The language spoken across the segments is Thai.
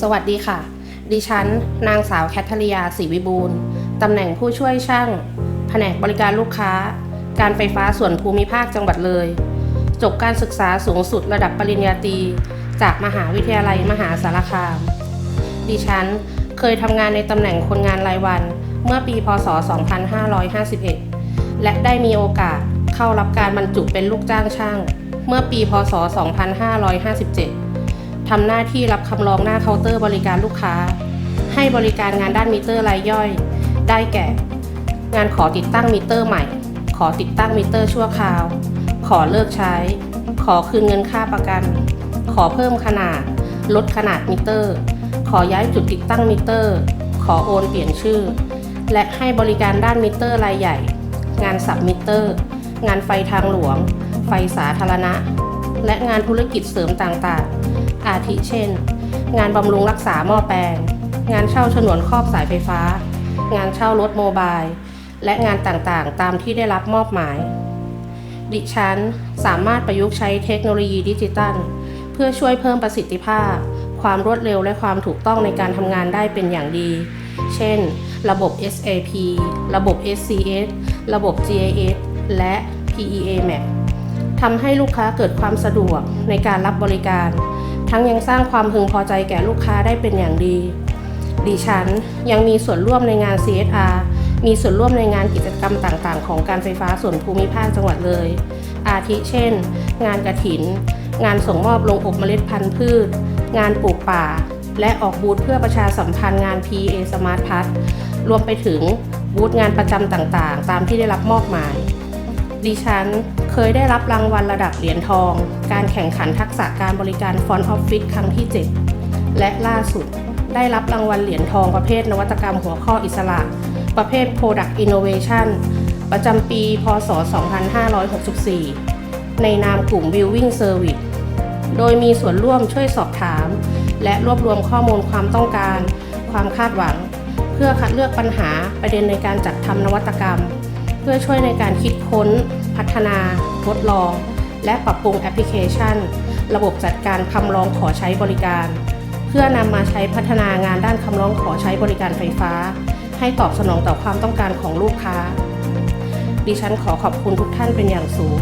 สวัสดีค่ะ ดิฉัน นางสาวแคทเธอรียาศรีวิบูลตำแหน่งผู้ช่วยช่าง แผนกบริการลูกค้า การไฟฟ้าส่วนภูมิภาคจังหวัดเลย จบการศึกษาสูงสุดระดับปริญญาตรีจากมหาวิทยาลัยมหาสารคาม ดิฉันเคยทำงานในตำแหน่งคนงานรายวันเมื่อปีพศ 2551 และได้มีโอกาสเข้ารับการบรรจุเป็นลูกจ้างช่าง เมื่อปีพศ 2557 ทำหน้าที่รับคำร้องหน้าเคาน์เตอร์บริการลูกค้า ให้บริการงานด้านมิเตอร์รายย่อย ได้แก่ งานขอติดตั้งมิเตอร์ใหม่ ขอติดตั้งมิเตอร์ชั่วคราว ขอเลิกใช้ ขอคืนเงินค่าประกัน ขอเพิ่มขนาด ลดขนาดมิเตอร์ ขอย้ายจุดติดตั้งมิเตอร์ ขอโอนเปลี่ยนชื่อ และให้บริการด้านมิเตอร์รายใหญ่ งานสับมิเตอร์ งานไฟทางหลวง ไฟสาธารณะ และงานธุรกิจเสริมต่างๆ อาทิเช่น งานบำรุงรักษาหม้อแปลง งานเช่าฉนวนครอบสายไฟฟ้า งานเช่ารถโมบาย และงานต่างๆ ตามที่ได้รับมอบหมาย ดิฉันสามารถประยุกต์ใช้เทคโนโลยีดิจิตัล เพื่อช่วยเพิ่มประสิทธิภาพ ความรวดเร็วและความถูกต้องในการทำงานได้เป็นอย่างดี เช่น ระบบ SAP ระบบ SCS ระบบ GIS และ PEA Map ทำให้ลูกค้าเกิดความสะดวกในการรับบริการ ทั้งยังสร้างความพึงพอใจแก่ลูกค้าได้เป็นอย่างดี ดิฉันยังมีส่วนร่วมในงาน CSR มีส่วนร่วมในงานกิจกรรมต่างๆ ของการไฟฟ้าส่วนภูมิภาคจังหวัดเลย อาทิเช่น งานกระถิน งานส่งมอบลงอบเมล็ดพันธุ์พืช งานปลูกป่า และออกบูธเพื่อประชาสัมพันธ์งาน PA Smart p a s รวมไปถึงบูธงานประจำต่างๆ ตามที่ได้รับมอบหมาย ดิฉัน ยได้รับรางวัลระดับเหรียญทอง การแข่งขันทักษะการบริการฟอนต์ออฟฟิศครั้งที่ 7 และล่าสุด ได้รับรางวัลเหรียญทองประเภทนวัตกรรมหัวข้ออิสระ ประเภท Product Innovation ประจำปี พศ 2564 ในนามกลุ่ม Viewing Service โดยมีส่วนร่วมช่วยสอบถาม และรวบรวมข้อมูลความต้องการ ความคาดหวัง เพื่อคัดเลือกปัญหาประเด็นในการจัดทำนวัตกรรม เพื่อช่วยในการคิดค้น พัฒนา ทดลอง และปรับปรุงแอปพลิเคชัน ระบบจัดการคำร้องขอใช้บริการ เพื่อนำมาใช้พัฒนางานด้านคำร้องขอใช้บริการไฟฟ้า ให้ตอบสนองต่อความต้องการของลูกค้า ดิฉันขอขอบคุณทุกท่านเป็นอย่างสูง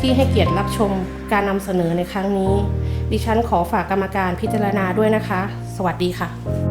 ที่ให้เกียรติรับชมการนำเสนอในครั้งนี้ ดิฉันขอฝากกรรมการพิจารณาด้วยนะคะ สวัสดีค่ะ